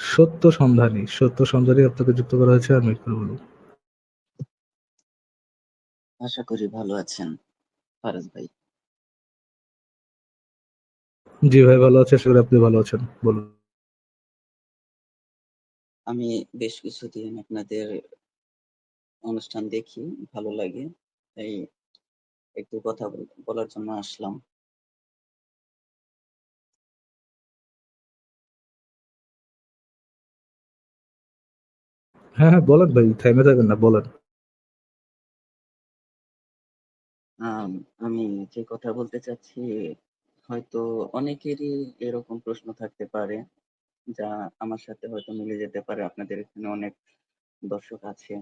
সত্য সন্ধানী। সত্য সন্ধানী আপনাকে যুক্ত করা হয়েছে আর মিট করে বলুন। আশা করি ভালো আছেন ফারাজ ভাই। জি ভাই ভালো আছে আশা করি আপনি ভালো আছেন বলুন। আমি বেশ কিছুদিন আপনাদের অনুষ্ঠান দেখি ভালো লাগে। তাই একটু কথা বলার জন্য আসলাম। হ্যাঁ হ্যাঁ বলেন ভাই থাইমে থাকেন না বলেন। আম, আমি যে কথা বলতে চাচ্ছি হয়তো অনেকেরই এরকম প্রশ্ন থাকতে পারে যা আমার সাথে হয়তো মিলে যেতে পারে আপনাদের এখানে অনেক দর্শক আছে।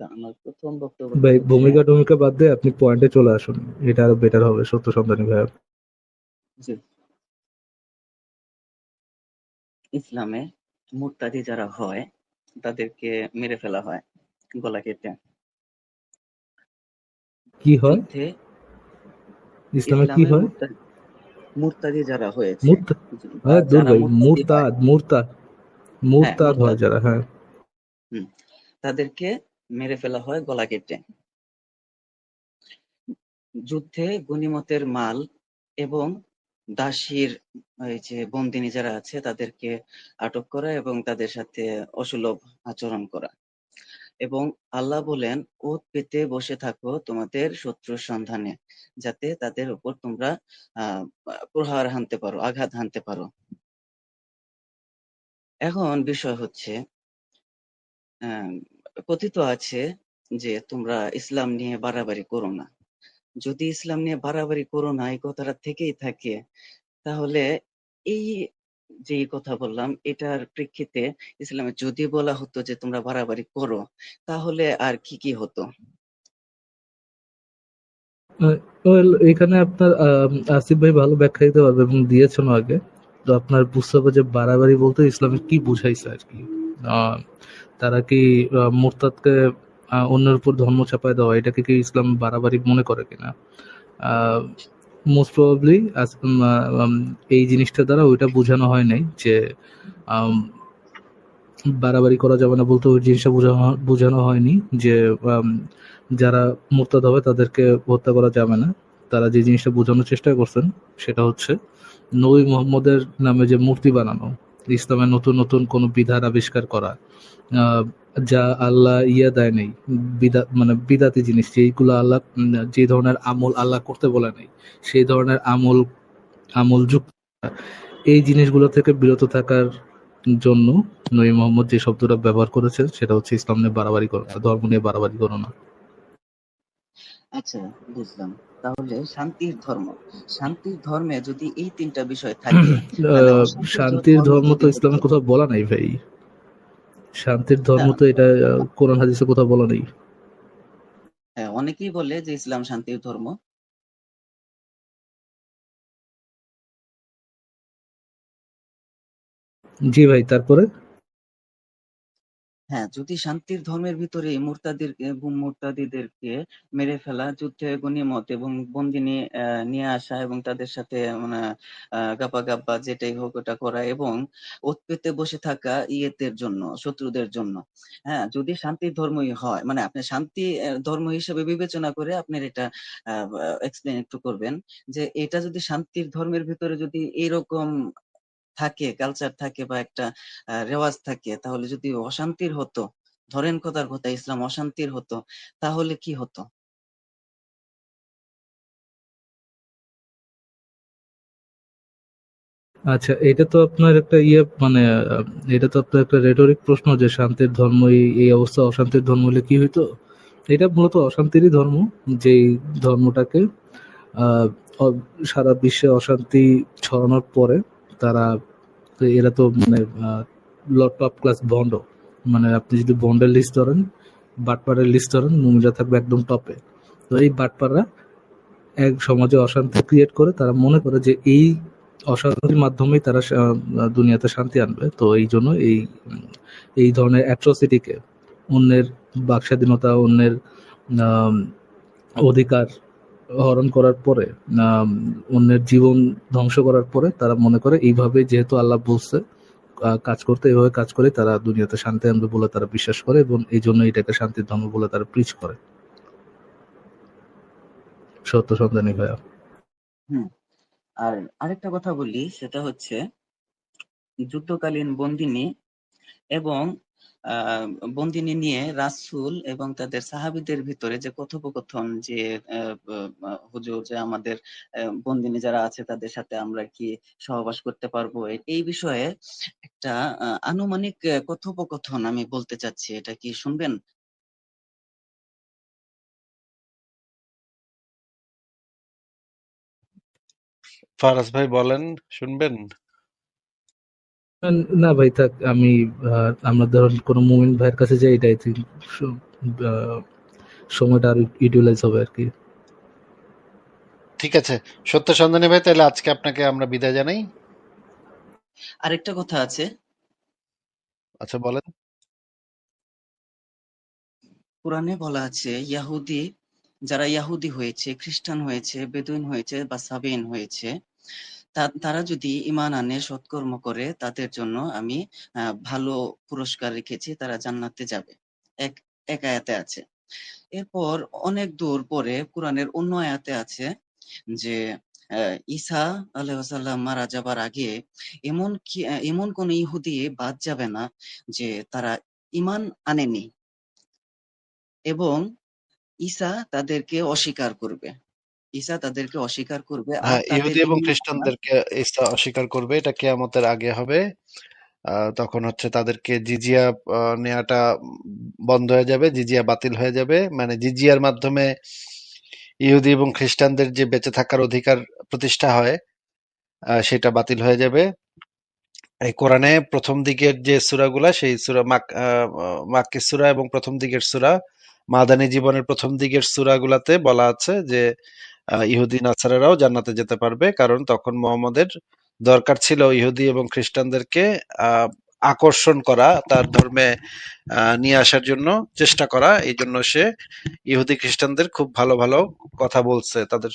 তা আমার প্রথম বক্তব্য ভাই ভূমিকা টমিকা বাদ দিয়ে আপনি পয়েন্টে চলে আসুন এটা আরও বেটার হবে সত্য সন্ধানী ভাইয়া। জি। ইসলামে মুরতাদি যারা হয় তাদেরকে মেরে ফেলা হয় গলা কেটে। কি হয়? ইসলামে কি হয়? মুরতাদি- যারা হয়েছে। মুরতাদ হ্যাঁ দূর ভাই হয়, মুরতাদ মুরতাদ মুরতাদ হয় যারা হ্যাঁ। তাদেরকে মেরে ফেলা হয় গলা কেটে। যুদ্ধে গনিমতের মাল এবং দাসীর, এই যে বন্দিনী যারা আছে, তাদেরকে আটক করা এবং তাদের সাথে অসুলভ আচরণ করা। এবং আল্লাহ বলেন ওত পেতে বসে থাকো তোমাদের শত্রুর সন্ধানে, যাতে তাদের উপর তোমরা প্রহার হানতে পারো, আঘাত হানতে পারো। এখন বিষয় হচ্ছে কথিত আছে যে তোমরা ইসলাম নিয়ে বাড়াবাড়ি করো না। যদি ইসলাম নিয়ে বাড়াবাড়ি করো না, এই কথাটা থেকেই থাকে। তাহলে এই যে কথা বললাম, এটার প্রেক্ষিতে ইসলামে যদি বলা হতো যে তোমরা বাড়াবাড়ি করো, তাহলে আর কি কি হতো? এখানে আপনার আসিফ ভাই ভালো ব্যাখ্যা দিতে পারবে এবং দিয়েছেন আগে। তো আপনার বুঝতে হবে যে বাড়াবাড়ি বলতে ইসলামে কি বুঝাইছে আর কি। তারা কি মুরতাদকে অন্যের উপর ধর্ম চাপায় দেওয়া, এটাকে কি ইসলাম বাড়াবাড়ি মনে করে কিনা? মোস্ট প্রবাবলি এই জিনিসটা দ্বারা ওইটা বোঝানো হয় নাই যে বাড়াবাড়ি করা যাবে না বলতে ওই জিনিসটা বোঝানো বোঝানো হয়নি যে যারা মোরতাদ হবে তাদেরকে হত্যা করা যাবে না। তারা যে জিনিসটা বোঝানোর চেষ্টা করছেন সেটা হচ্ছে নবী মোহাম্মদের নামে যে মূর্তি বানানো, ইসলামের নতুন নতুন কোনো বিধান আবিষ্কার করা। যা আল্লাহ ইয়া দেয় নেই বিদা মানে বিদাতি জিনিস যেইগুলো আল্লাহ যে ধরনের আমল আল্লাহ করতে বলে নাই সেই ধরনের আমল আমল যুক্ত এই জিনিসগুলো থেকে বিরত থাকার জন্য নবী মোহাম্মদ যে শব্দটা ব্যবহার করেছেন সেটা হচ্ছে ইসলাম নিয়ে বাড়াবাড়ি করো না ধর্ম নিয়ে বাড়াবাড়ি করো না। আচ্ছা বুঝলাম। তাহলে শান্তির ধর্ম শান্তির ধর্মে যদি এই তিনটা বিষয় থাকে আহ, শান্তির ধর্ম তো ইসলামে কোথাও বলা নাই ভাই। শান্তির ধর্ম তো এটা কোরআন হাদিসে কোথাও বলা নেই। হ্যাঁ, অনেকেই বলে যে ইসলাম শান্তির ধর্ম। জি ভাই তারপরে? হ্যাঁ যদি শান্তির ধর্মের ভিতরে মুরতাদির মুরতাদিদেরকে মেরে ফেলা যুদ্ধে গনিমত এবং বন্দিনী আহ, নিয়ে আসা এবং তাদের সাথে মানে গাপা গাপ্পা যেটাই হোক ওটা করা এবং ওত পেতে বসে থাকা ইয়েদের জন্য শত্রুদের জন্য হ্যাঁ যদি শান্তির ধর্মই হয় মানে আপনি শান্তি ধর্ম হিসেবে বিবেচনা করে আপনার এটা এক্সপ্লেন একটু করবেন যে এটা যদি শান্তির ধর্মের ভিতরে যদি এরকম থাকে কালচার থাকে বা একটা রেওয়াজ থাকে, তাহলে যদি অশান্তির হতো, ধরেন কথার কথা, ইসলাম অশান্তির হতো, তাহলে কি হতো? আচ্ছা এটা তো আপনার একটা ইয়ে মানে এটা তো আপনার একটা রেটরিক প্রশ্ন যে শান্তির ধর্ম এই অবস্থা অশান্তির ধর্ম হলে কি হইতো? এটা মূলত অশান্তিরই ধর্ম, যেই ধর্মটাকে সারা বিশ্বে অশান্তি ছড়ানোর পরে তারা এরা তো মানে টপ ক্লাস বন্ড মানে আপনি যদি বন্ডের লিস্ট ধরেন বাটপাড়ের লিস্ট ধরেন মুমিরা থাকবে একদম টপে তো এই বাটপাড়া এক সমাজে অশান্তি ক্রিয়েট করে, তারা মনে করে যে এই অশান্তির মাধ্যমেই তারা দুনিয়াতে শান্তি আনবে। তো এই জন্য এই এই ধরনের অ্যাট্রসিটিকে অন্যের বাকস্বাধীনতা, অন্যের অধিকার হরণ করার পরে অন্যের জীবন ধ্বংস করার পরে তারা মনে করে এইভাবে যেহেতু আল্লাহ বলছে কাজ করতে এভাবে কাজ করে তারা দুনিয়াতে শান্তি আনবে বলে তারা বিশ্বাস করে এবং এই জন্য এটাকে শান্তির ধর্ম বলে তারা প্রিচ করে। সত্য সন্ধানী ভাইয়া। আর আরেকটা কথা বলি, সেটা হচ্ছে, যুদ্ধকালীন বন্দিনী এবং বন্দিনী নিয়ে রাসূল এবং তাদের সাহাবিদের ভিতরে যে কথোপকথন যে হুজুর যে আমাদের বন্দিনী যারা আছে তাদের সাথে আমরা কি সহবাস করতে পারব? এই বিষয়ে একটা আনুমানিক কথোপকথন আমি বলতে চাচ্ছি। এটা কি শুনবেন? ফারাজ ভাই বলেন, শুনবেন? না ভাই থাক আমি আহ, আমরা ধরুন কোনো মুমিন ভাইয়ের কাছে যাই এটাই সময়টা আর ইউটিলাইজ হবে আর কি। ঠিক আছে। সত্য সন্ধানী ভাই তাহলে আজকে আপনাকে আমরা বিদায় জানাই। আরেকটা কথা আছে। আচ্ছা বলেন। কোরআনে বলা আছে ইয়াহুদি যারা ইয়াহুদি হয়েছে খ্রিস্টান হয়েছে বেদুইন হয়েছে বা সাবেইন হয়েছে তারা যদি ইমান আনে, সৎকর্ম করে, তাদের জন্য আমি ভালো পুরস্কার রেখেছি, তারা জান্নাতে যাবে। এক এক আয়াতে আছে। এরপর অনেক দূর পরে কোরআনের অন্য আয়াতে আছে যে ঈসা আলাইসাল্লাম মারা যাবার আগে এমন কি এমন কোন ইহুদি বাদ যাবে না যে তারা ইমান আনেনি। এবং ঈসা তাদেরকে অস্বীকার করবে। ঈসা তাদেরকে অস্বীকার করবে আর হ্যাঁ ইহুদি এবং খ্রিস্টানদেরকে ঈসা অস্বীকার করবে এটা কেয়ামতের আগে হবে। তখন হচ্ছে তাদেরকে জিজিয়া আহ, নেওয়াটা বন্ধ হয়ে যাবে জিজিয়া বাতিল হয়ে যাবে। মানে জিজিয়ার মাধ্যমে ইহুদি এবং খ্রিস্টানদের যে বেঁচে থাকার অধিকার প্রতিষ্ঠা হয় সেটা বাতিল হয়ে যাবে। এই কোরআনে প্রথম দিকের যে সূরাগুলা সেই সূরা মাক মাক্কি সূরা এবং প্রথম দিকের সূরা মাদানী জীবনের প্রথম দিকের সূরাগুলাতে বলা আছে যে ইহুদি নাসারারাও জান্নাতে যেতে পারবে, কারণ তখন মোহাম্মদের দরকার ছিল ইহুদি এবং খ্রিস্টানদেরকে আকর্ষণ করা, তার ধর্মে নিয়ে আসার জন্য চেষ্টা করা। এই জন্য সে ইহুদি খ্রিস্টানদের খুব ভালো ভালো কথা বলছে, তাদের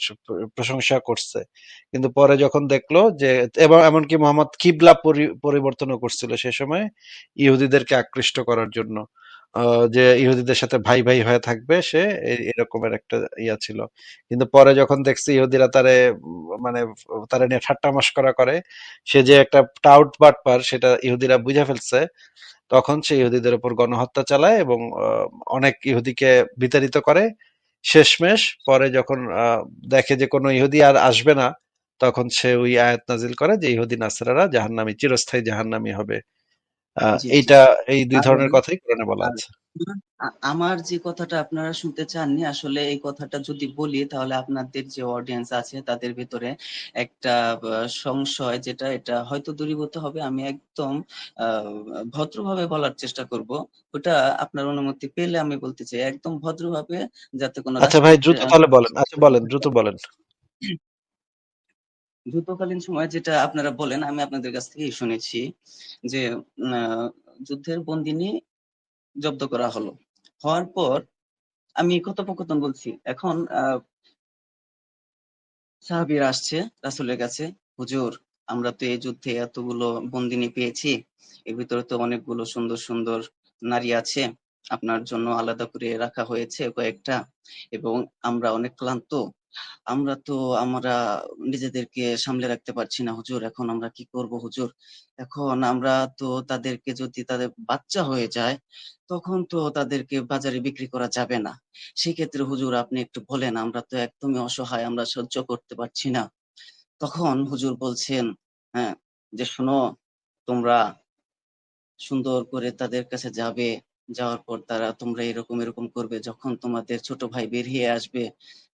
প্রশংসা করছে। কিন্তু পরে যখন দেখল যে, এবং এমনকি মোহাম্মদ কিবলা পরি- পরিবর্তনও করছিল সে সময় ইহুদিদেরকে আকৃষ্ট করার জন্য। যে ইহুদিদের সাথে ভাই ভাই হয়ে থাকবে সে এরকমের একটা ইয়া ছিল। কিন্তু পরে যখন দেখছি ইহুদিরা তারে মানে তারা নিয়ে ঠাট্টা মশকরা করে সে যে একটা টাউট বাটপার সেটা ইহুদিরা বুঝে ফেলছে, তখন সে ইহুদিদের উপর গণহত্যা চালায় এবং অনেক ইহুদিকে বিতাড়িত করে। শেষমেশ পরে যখন দেখে যে কোনো ইহুদি আর আসবে না, তখন সে ওই আয়াত নাজিল করে যে ইহুদি নাসরারা জাহান্নামী, চিরস্থায়ী জাহান্নামী হবে। এইটা এই দুই ধরনের কথাই কোরআনে বলা আছে। আমার যে কথাটা আপনারা শুনতে চাননি আসলে এই কথাটা যদি বলি তাহলে আপনাদের যে অডিয়েন্স আছে তাদের ভিতরে একটা সংশয় যেটা এটা হয়তো দূরীভূত হবে আমি একদম আহ, ভদ্রভাবে বলার চেষ্টা করব। ওটা আপনার অনুমতি পেলে আমি বলতে চাই একদম ভদ্রভাবে যাতে কোনো আচ্ছা ভাই দ্রুত তাহলে বলেন আচ্ছা বলেন দ্রুত বলেন। যুদ্ধকালীন সময় যেটা আপনারা বলেন, আমি আপনাদের কাছ থেকেই শুনেছি যে যুদ্ধের বন্দিনী জব্দ করা হলো। হওয়ার পর আমি কথোপকথন বলছি, এখন সাহাবীরা আসছে, রাসুলের কাছে, হুজুর, আমরা তো এই যুদ্ধে এতগুলো বন্দিনী পেয়েছি, এর ভিতরে তো অনেকগুলো সুন্দর সুন্দর নারী আছে, আপনার জন্য আলাদা করে রাখা হয়েছে কয়েকটা, এবং আমরা অনেক ক্লান্ত আমরা তো আমরা নিজেদেরকে সামলে রাখতে পারছি না, হুজুর। এখন আমরা কি করব, হুজুর? এখন আমরা তো তাদেরকে যদি তাদের বাচ্চা হয়ে যায়, তখন তো তাদেরকে বাজারে বিক্রি করা যাবে না। সেক্ষেত্রে হুজুর আপনি একটু বলেন, আমরা তো একদমই অসহায়, আমরা সহ্য করতে পারছি না। তখন হুজুর বলছেন হ্যাঁ যে শোনো, তোমরা সুন্দর করে তাদের কাছে যাবে, যাওয়ার পর তারা তোমরা এরকম এরকম করবে, যখন তোমাদের ছোট ভাই বেরিয়ে আসবে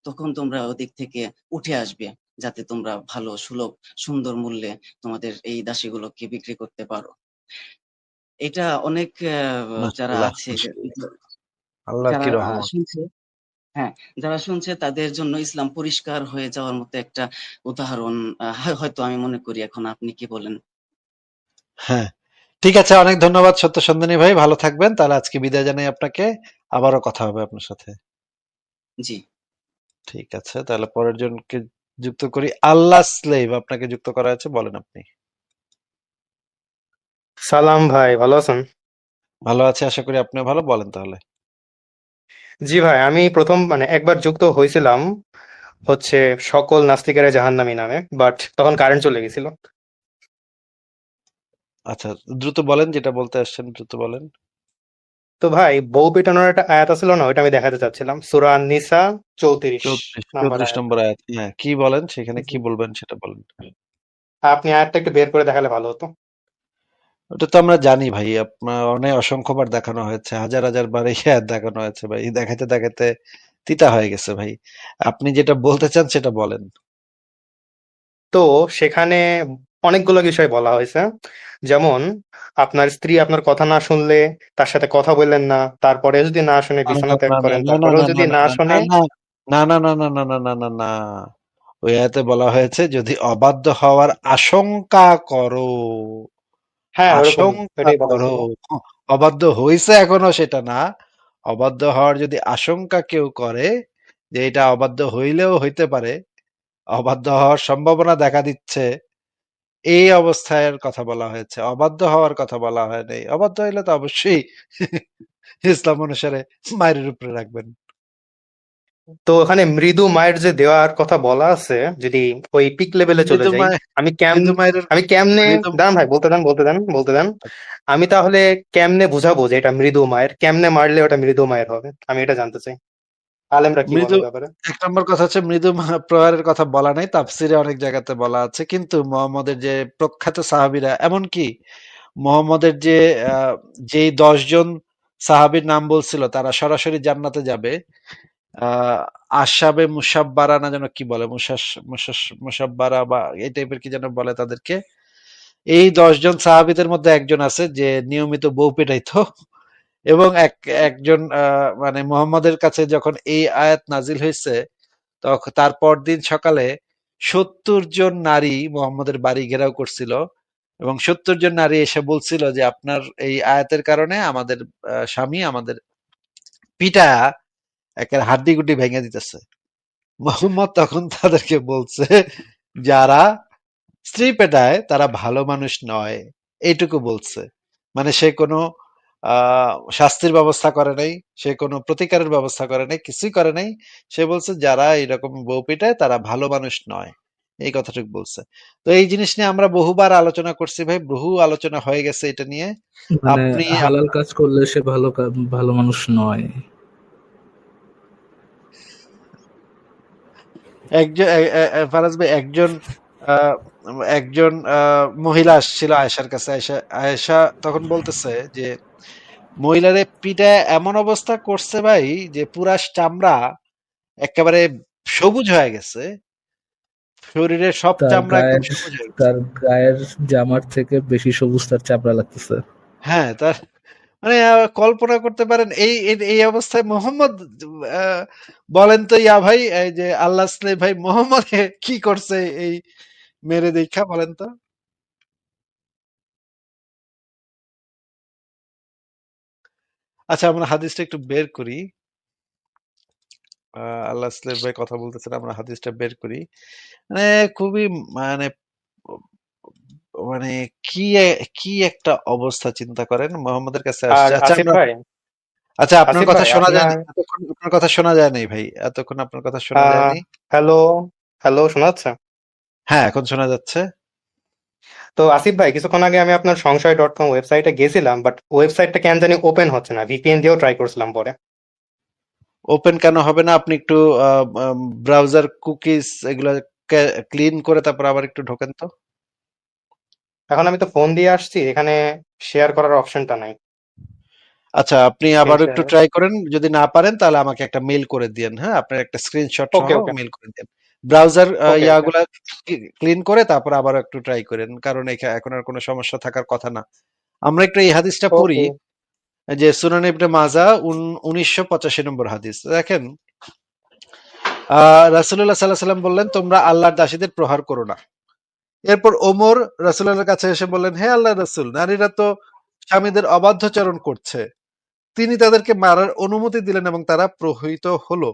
তখন তোমরা ওদিক থেকে উঠে আসবে যাতে তোমরা ভালো সুলভ সুন্দর মূল্যে তোমাদের এই দাসীগুলোকে বিক্রি করতে পারো। এটা অনেক যারা আছে হ্যাঁ যারা শুনছে তাদের জন্য ইসলাম পরিষ্কার হয়ে যাওয়ার মতো একটা উদাহরণ হয়তো আমি মনে করি এখন আপনি কি বলেন? হ্যাঁ ঠিক আছে অনেক ধন্যবাদ সত্য সন্ধানী ভাই ভালো থাকবেন। তাহলে আজকে বিদায় জানাই আপনাকে। আবারও কথা হবে আপনার সাথে। জি। ঠিক আছে তাহলে পরের জনকে যুক্ত করি। আল্লাহ স্লেভ আপনাকে যুক্ত করা আছে বলেন আপনি। সালাম ভাই ভালো আছেন? ভালো আছি আশা করি আপনি ভালো। বলেন তাহলে। জি ভাই আমি প্রথম মানে একবার যুক্ত হয়েছিলাম হচ্ছে সকল নাস্তিকেরা জাহান্নামী নামে বাট তখন কারেন্ট চলে গেছিল। আচ্ছা দ্রুত বলেন যেটা বলতে আসছেন দ্রুত বলেন। তো ভাই বউ পেটানোর একটা আয়াত ছিল না? ওইটা আমি দেখাতে চাচ্ছিলাম। সূরা নিসা চৌত্রিশ চৌত্রিশ নাম্বার চৌত্রিশ আয়াত। নম্বর আয়াত। হ্যাঁ কি বলেন? সেখানে কি বলবেন সেটা বলেন। আপনি আয়াতটা একটু বের করে দেখালে ভালো হতো। ওটা তো আমরা জানি ভাই। আপনার অনেক অসংখ্যবার দেখানো হয়েছে। হাজার হাজার বার এই আয়াত দেখানো হয়েছে ভাই। দেখাতে দেখাতে তিতা হয়ে গেছে ভাই। আপনি যেটা বলতে চান সেটা বলেন। তো সেখানে অনেকগুলো বিষয় বলা হয়েছে যেমন আপনার স্ত্রী আপনার কথা না শুনলে তার সাথে কথা বললেন না তারপরে যদি না শুনে বিছানা ত্যাগ করেন তারপরেও যদি না শুনে না না না না না না না না না ওই আয়াতে বলা হয়েছে যদি অবাধ্য হওয়ার আশঙ্কা করো হ্যাঁ আশঙ্কা করো অবাধ্য হয়েছে এখনও সেটা না অবাধ্য হওয়ার যদি আশঙ্কা কেউ করে যে এটা অবাধ্য হইলেও হইতে পারে অবাধ্য হওয়ার সম্ভাবনা দেখা দিচ্ছে এই অবস্থায় কথা বলা হয়েছে অবাধ্য হওয়ার কথা বলা হয় নাই। অবাধ্য হইলে তো অবশ্যই ইসলাম অনুসারে মায়ের উপরে রাখবেন। তো ওখানে মৃদু মায়ের যে দেওয়ার কথা বলা আছে যদি ওই পিক লেভেলে চলে যাই আমি কেম মৃদু মায়ের আমি কেমনে দাঁড়ান ভাই বলতে দেন বলতে দেন বলতে দেন। আমি তাহলে কেমনে বুঝাবো যে এটা মৃদু মায়ের? কেমনে মারলে ওটা মৃদু মায়ের হবে? আমি এটা জানতে চাই। আলেমরা কি মৃদু ব্যাপারে? এক নম্বর কথা হচ্ছে মৃদু প্রহারের কথা বলা নাই তাফসিরে অনেক জায়গাতে বলা আছে। কিন্তু মোহাম্মদের যে প্রখ্যাত সাহাবীরা এমনকি মোহাম্মদের যে যেই দশজন সাহাবীর নাম বলছিল তারা সরাসরি জান্নাতে যাবে। আহ আশাবে মুসাব্বারা না যেন কি বলে মুসাস মুসাব্বারা বা এই টাইপের কি যেন বলে তাদেরকে? এই দশজন সাহাবীদের মধ্যে একজন আছে যে নিয়মিত বউ পেটাইতো। এবং এক, একজন মানে মোহাম্মদের কাছে যখন এই আয়াত নাজিল হয়েছে তখন তার পরদিন সকালে সত্তর জন নারী মোহাম্মদের বাড়ি ঘেরাও করছিল এবং সত্তর জন নারী এসে বলছিল যে, আপনার এই আয়াতের কারণে আমাদের স্বামী আমাদের পিটা একের হাড্ডি গুড্ডি ভেঙে দিতেছে। মোহাম্মদ তখন তাদেরকে বলছে, যারা স্ত্রী পেটায়, তারা ভালো মানুষ নয়। এইটুকু বলছে। মানে সে কোনো শাস্তির ব্যবস্থা করে নাই সে কোনো প্রতিকারের ব্যবস্থা করে নাই কিছুই করে নাই। সে বলছে যারা এরকম বউ পিটায় তারা ভালো মানুষ নয়। এই কথাটুকু বলছে। তো এই জিনিস নিয়ে আমরা বহুবার আলোচনা করছি ভাই বহু আলোচনা হয়ে গেছে এটা নিয়ে। মানে আপনি হালাল কাজ করলে সে ভালো ভালো মানুষ নয়। একজন ফারাজ ভাই একজন আহ, একজন আহ, মহিলা আসছিল আয়েশার কাছে। আয়েশা আয়েশা তখন বলতেছে যে মহিলারে পিঠে এমন অবস্থা করছে ভাই যে পুরা চামড়া একেবারে সবুজ হয়ে গেছে। শরীরের সব চামড়া একদম সবুজ হয়ে গেছে। তার গায়ের জামার থেকে বেশি সবুজ তার চামড়া লাগতেছে। হ্যাঁ তার মানে কল্পনা করতে পারেন এই এই- অবস্থায় মোহাম্মদ বলেন তো ইয়া ভাই এই যে আল্লাহ ভাই মোহাম্মদ কি করছে এই মেরে দেখা বলেন তো। আচ্ছা আমরা হাদিসটা একটু বের করি। আল্লাহ ভাই কথা বলতেছেন আমরা হাদিসটা বের করি। মানে খুবই মানে মানে কি কি একটা অবস্থা চিন্তা করেন? মোহাম্মদের কাছে আচ্ছা আচ্ছা আপনার কথা শোনা যায় আপনার না আপনার কথা শোনা যায় নাই ভাই এতক্ষণ আপনার কথা শোনা যায়নি। হ্যালো হ্যালো শোনা যাচ্ছে? হ্যাঁ এখন শোনা যাচ্ছে। তো আসিফ ভাই কিছুক্ষণ আগে আমি আপনার সংশয় ডট কম ওয়েবসাইটে গেছিলাম বাট ওয়েবসাইটটা কেন জানি ওপেন হচ্ছে না। ভিপিএন দিয়েও ট্রাই করছিলাম পরে। ওপেন কেন হবে না? আপনি একটু ব্রাউজার কুকিজ এগুলো ক্লিন করে তারপর আবার একটু ঢোকেন তো। এখন আমি তো ফোন দিয়ে আসছি এখানে শেয়ার করার অপশনটা নাই। আচ্ছা আপনি আবার একটু ট্রাই করেন। যদি না পারেন তাহলে আমাকে একটা মেল করে দিন হ্যাঁ? আপনার একটা স্ক্রিনশট মেল করে দিন ব্রাউজার ওকে ইয়াগুলা ক্লিন করে তারপর আবার একটু ট্রাই করেন কারণ এখা- এখন আর কোনো সমস্যা থাকার কথা না। আমরা একটু এই হাদিসটা পড়ি ওকে যে সুনান ইবনে মাজা উনিশশো পঁচাশি নম্বর হাদিস। দেখেন আহ রাসুল্লাহ সাল্লাহ সাল্লাম বললেন তোমরা আল্লাহর দাসীদের প্রহার করো না। এরপর ওমর রাসুল্লাহর কাছে এসে বললেন হে আল্লাহ রাসুল নারীরা তো স্বামীদের অবাধ্যচরণ করছে। তিনি তাদেরকে মারার অনুমতি দিলেন এবং তারা প্রহৃত হলো।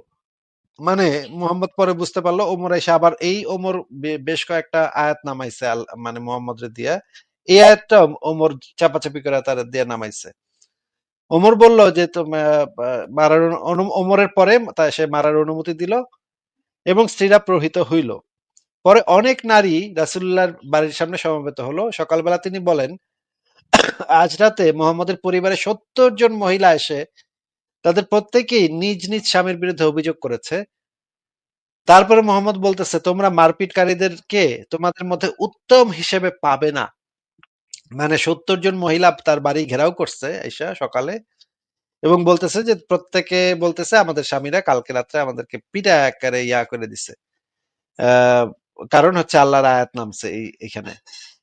মানে মোহাম্মদ পরে বুঝতে পারল, ওমর এসে আবার এই ওমর বেশ কয়েকটা আয়াত নামাইছে মানে মোহাম্মদ দিয়া। এই আয়াতটা ওমর চাপাচাপি করে তার দিয়ে নামাইছে। ওমর বলল যে মারার ওমরের পরে তা সে মারার অনুমতি দিল এবং স্ত্রীরা প্রহিত হইল। পরে অনেক নারী রাসূলুল্লাহর বাড়ির সামনে সমবেত হলো। সকালবেলা তিনি বলেন, আজ রাতে মোহাম্মদের পরিবারে সত্তর জন মহিলা এসে তাদের প্রত্যেকেই নিজ নিজ স্বামীর বিরুদ্ধে অভিযোগ করেছে। তারপরে মোহাম্মদ বলতেছে, তোমরা মারপিটকারীদেরকে তোমাদের মধ্যে উত্তম হিসেবে পাবে না। মানে সত্তর জন মহিলা তার বাড়ি ঘেরাও করছে আইসা সকালে এবং বলতেছে যে, প্রত্যেকে বলতেছে আমাদের স্বামীরা কালকে রাত্রে আমাদেরকে পিটা আকারে ইয়া করে দিছে। কারণ হচ্ছে আল্লাহর আয়াত নামছে এই, এখানে।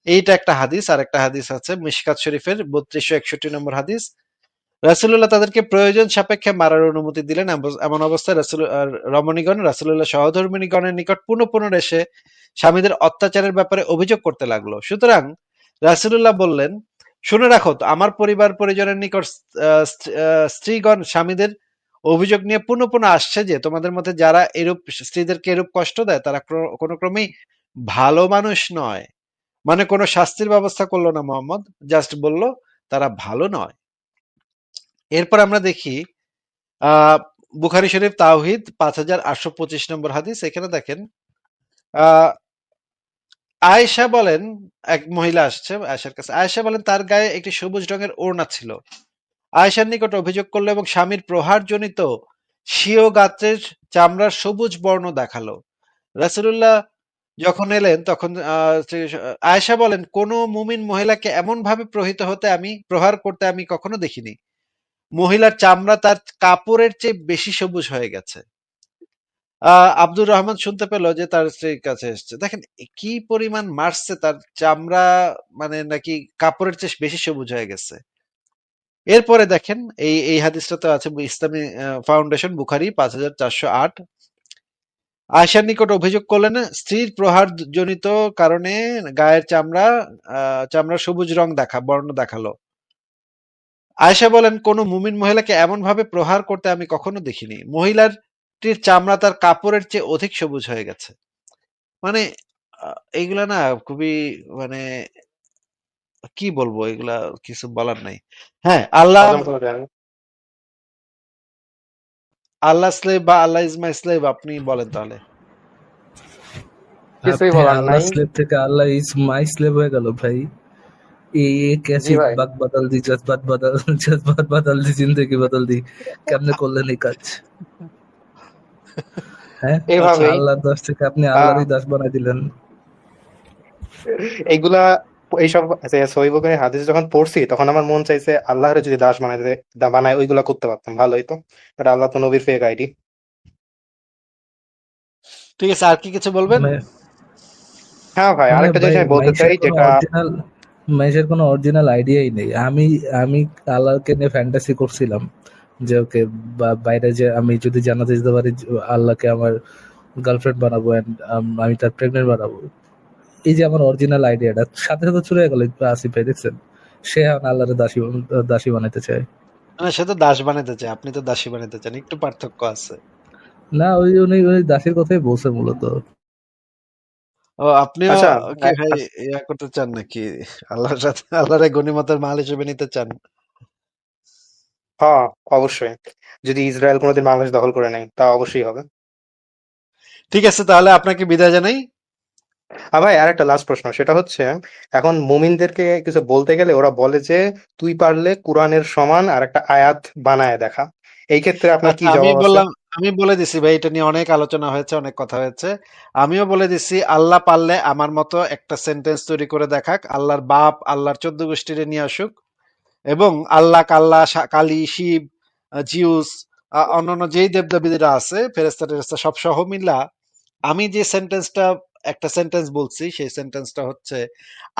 এইটা একটা হাদিস আর একটা হাদিস আছে মিশকাত শরীফের বত্রিশশো একষট্টি নম্বর হাদিস। রাসূলুল্লাহ তাদেরকে প্রয়োজন সাপেক্ষে মারার অনুমতি দিলেন। এমন- অবস্থায় রাসুল রমণীগণ, রাসূলুল্লাহ সহধর্মিণীগণের নিকট পুনঃ পুনঃ এসে স্বামীদের অত্যাচারের ব্যাপারে অভিযোগ করতে লাগল। সুতরাং রাসূলুল্লাহ বললেন, শুনে রাখো আমার পরিবার পরিজনের নিকট স্ত্রীগণ স্বামীদের অভিযোগ নিয়ে পুনঃ পুনঃ আসছে যে, তোমাদের মধ্যে যারা এরূপ স্ত্রীদেরকে এরূপ কষ্ট দেয়, তারা কোনো ক্রমেই ভালো মানুষ নয়। মানে কোনো শাস্তির ব্যবস্থা করল না মোহাম্মদ। জাস্ট বলল, তারা ভালো নয়। এরপর আমরা দেখি বুখারি শরীফ তাওহিদ পাঁচ হাজার আটশো পঁচিশ নম্বর হাদিস। এখানে দেখেন আয়েশা বলেন, এক মহিলা আসছে আয়েশার কাছে, আয়েশা বলেন, তার গায়ে একটি সবুজ রঙের ওড়না ছিল। আয়েশার নিকট অভিযোগ করল এবং স্বামীর প্রহারজনিত স্বীয় গাত্রের চামড়ার সবুজ বর্ণ দেখাল। রাসূলুল্লাহ যখন এলেন, তখন আয়েশা বলেন, কোন মুমিন মহিলাকে এমন ভাবে প্রহিত হতে আমি, প্রহার করতে আমি কখনো দেখিনি। মহিলার চামড়া তার কাপড়ের চেয়ে বেশি সবুজ হয়ে গেছে। আব্দুর রহমান শুনতে পেল যে তার স্ত্রীর কাছে এসছে। দেখেন কি পরিমাণ মারছে তার চামড়া মানে নাকি কাপড়ের চেয়ে বেশি সবুজ হয়ে গেছে। এরপরে দেখেন এই এই হাদিসটা তো আছে ইসলামী ফাউন্ডেশন বুখারি পাঁচ হাজার চারশো আট। আয়সার নিকট অভিযোগ করলেন স্ত্রীর প্রহার জনিত কারণে গায়ের চামড়া আহ, চামড়ার সবুজ রং দেখা বর্ণ দেখাল। আয়েশা বলেন কোন মুমিন মহিলাকে এমন ভাবে প্রহার করতে আমি কখনো দেখিনি। মহিলাটির চামড়া তার কাপড়ের চেয়ে অধিক সবুজ হয়ে গেছে। মানে এইগুলা না খুবই মানে কি বলব এগুলা কিছু বলার নাই। হ্যাঁ আল্লাহ আল্লাহ স্লেব বা আল্লাহ ইজ মাই স্লেভ আপনি বলেন তাহলে। কিছুই বলার আল্লাহ নাই। স্লেভ থেকে আল্লাহ ইজ মাই স্লেভ হয়ে গেল ভাই। ये ये कैसी জি ভাই बात बदल दी जज्बात बदल जज्बात बदल दी जिंदगी बदल दी কেমনে করলেন এই কাজ হ্যাঁ আচ্ছা এইভাবেই আল্লাহর দাস থেকে আপনি আহ, আল্লাহরই দাস বানাই দিলেন এইগুলা এইসব যে সহিহ বুখারী হাদিস যখন পড়ছি তখন আমার মন চাইছে আল্লাহরে যদি দাস বানাইতে দা- বানায় ওইগুলা করতে পারতাম ভালোই তো বাট আল্লাহ তো নবীর ফেক আইডি ঠিক আছে আর কি কিছু বলবেন মানে হ্যাঁ ভাই মানে আরেকটা ভাই জিনিস আমি বলতে মাইশের চাই কোনো যেটা অরিজিনাল কোনো অরিজিনাল আইডিয়াই নেই। আমি আমি আল্লাহকে নিয়ে ফ্যান্টাসি করছিলাম যে ওকে বাইরে যে আমি যদি জানাতে যেতে পারি আল্লাহকে আমার গার্লফ্রেন্ড বানাবো and, um, আমি তার প্রেগনেন্ট বানাবো। এই যে আমার অরিজিনাল আইডিয়াটা সাথে সাথে চলে গেল আসিফ ভাই দেখছেন? সে এখন আল্লাহর দাসী দাসী বানাইতে চায়। না সে তো দাস বানাতে চায় আপনি তো দাসী বানাতে চান একটু পার্থক্য আছে। না ওই উনি উনি দাসীর কথাই বলছে মূলত। ও আপনিও আচ্ছা কি ভাই আচ্ছা, ইয়া করতে চান নাকি? আল্লাহর সাথে আল্লাহরে গনিমতের মাল হিসেবে নিতে চান? হ্যাঁ অবশ্যই। যদি ইসরায়েল কোনোদিন বাংলাদেশ দখল করে নেয় তা অবশ্যই হবে। ঠিক আছে তাহলে আপনাকে বিদায় জানাই। আর ভাই আর একটা লাস্ট প্রশ্ন সেটা হচ্ছে এখন মুমিনদেরকে কিছু বলতে গেলে ওরা বলে যে তুই পারলে কোরআনের সমান আর একটা আয়াত বানায় দেখা। এই ক্ষেত্রে আপনার কি আচ্ছা আমি জবাব আছে? বললাম আমি বলে দিছি, ভাই, এটা নিয়ে অনেক আলোচনা হয়েছে, অনেক কথা হয়েছে। আমিও বলে দিছি, আল্লাহ পারলে আমার মতো একটা সেন্টেন্স তৈরি করে দেখাক। আল্লাহর বাপ, আল্লাহর চোদ্দ গোষ্ঠীরে নিয়ে আসুক এবং আল্লাহ, কাল্লা কালী, শিব জিউস অন্যান্য যেই দেবদেবীরা আছে ফেরেস্তা টেরেস্তা সব সহ মিল্লা আমি যে সেন্টেন্সটা একটা সেন্টেন্স বলছি, সেই সেন্টেন্সটা হচ্ছে,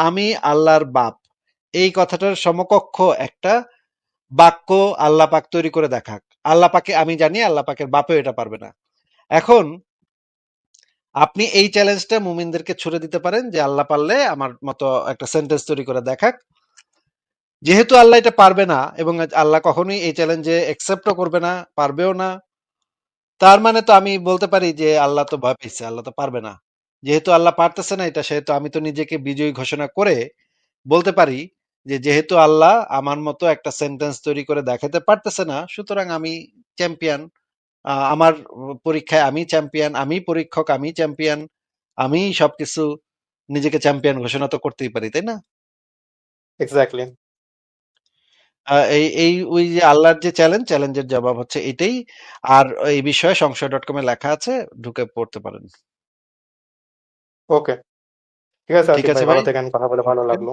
আমি আল্লাহর বাপ। এই কথাটার সমকক্ষ একটা বাক্য আল্লাহ পাক তৈরি করে দেখাক। আল্লাহ পাকে, আমি জানি আল্লাহ পাকের বাপেও এটা পারবে না। এখন আপনি এই চ্যালেঞ্জটা মুমিনদেরকে ছুড়ে দিতে পারেন যে আল্লাহ পারলে আমার মতো একটা সেন্টেন্স তৈরি করে দেখাক। যেহেতু আল্লাহ এটা পারবে না এবং আল্লাহ কখনোই এই চ্যালেঞ্জে একসেপ্টও করবে না, পারবেও না, তার মানে তো আমি বলতে পারি যে আল্লাহ তো ভয় পেয়েছে, আল্লাহ তো পারবে না। যেহেতু আল্লাহ পারতেছে না এটা, সেহেতু আমি তো নিজেকে বিজয়ী ঘোষণা করে বলতে পারি যে যেহেতু আল্লাহ আমার মতো একটা সেন্টেন্স তৈরি করে দেখাতে পারতেছে না সুতরাং আমি চ্যাম্পিয়ন আমার পরীক্ষায় আমি চ্যাম্পিয়ন আমি পরীক্ষক আমি চ্যাম্পিয়ন আমি সবকিছু নিজেকে চ্যাম্পিয়ন ঘোষণা তো করতেই পারি তাই না? এক্স্যাক্টলি এই এই ওই যে আল্লাহর যে চ্যালেঞ্জ চ্যালেঞ্জের জবাব হচ্ছে এটাই। আর এই বিষয়ে সংশয় ডট কমে লেখা আছে ঢুকে পড়তে পারেন। ওকে ঠিক আছে ঠিক আছে ভালো থাকেন কথা বলে ভালো লাগল।